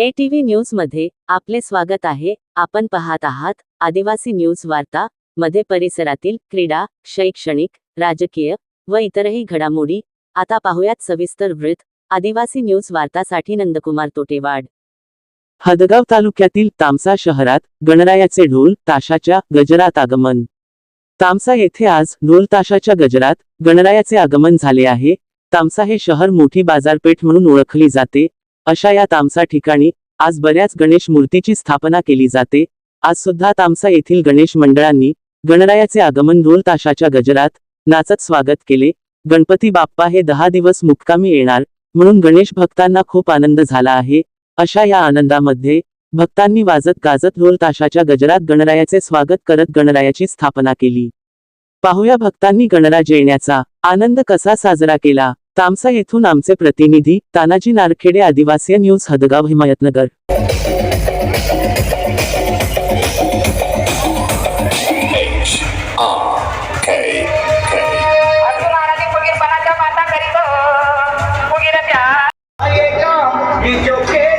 ATV TV न्यूजमध्ये आपले स्वागत आहे. आपण पाहत आहात आदिवासी न्यूज वार्ता मध्ये परिसरातील क्रीडा शैक्षणिक राजकीय व इतरही घडामोडी. आता पाहुयात सविस्तर वृत्त. आदिवासी न्यूज वार्तासाठी नंदकुमार तोटेवाड. हदगाव तालुक्यातील तामसा शहरात गणरायाचे ढोल ताशाच्या गजरात आगमन. तामसा येथे आज ढोल ताशाच्या गजरात गणरायाचे आगमन झाले आहे. तामसा हे शहर मोठी बाजारपेठ म्हणून ओळखली जाते. अशा या तामसा ठिकाणी आज बऱ्याच गणेश मूर्तीची स्थापना केली जाते. आज सुद्धा तामसा येथील गणेश मंडळांनी गणरायाचे आगमन ढोल ताशाच्या गजरात नाचत स्वागत केले. गणपती बाप्पा हे दहा दिवस मुक्कामी येणार म्हणून गणेश भक्तांना खूप आनंद झाला आहे. अशा या आनंदामध्ये भक्तांनी वाजत गाजत ढोल ताशाच्या गजरात गणरायाचे स्वागत करत गणरायाची स्थापना केली. पाहूया भक्तांनी गणराज येण्याचा आनंद कसा साजरा केला. तामसा येथून आमचे प्रतिनिधी तानाजी नारखेडे आदिवासी न्यूज़ हदगाव हिमायतनगर Okay.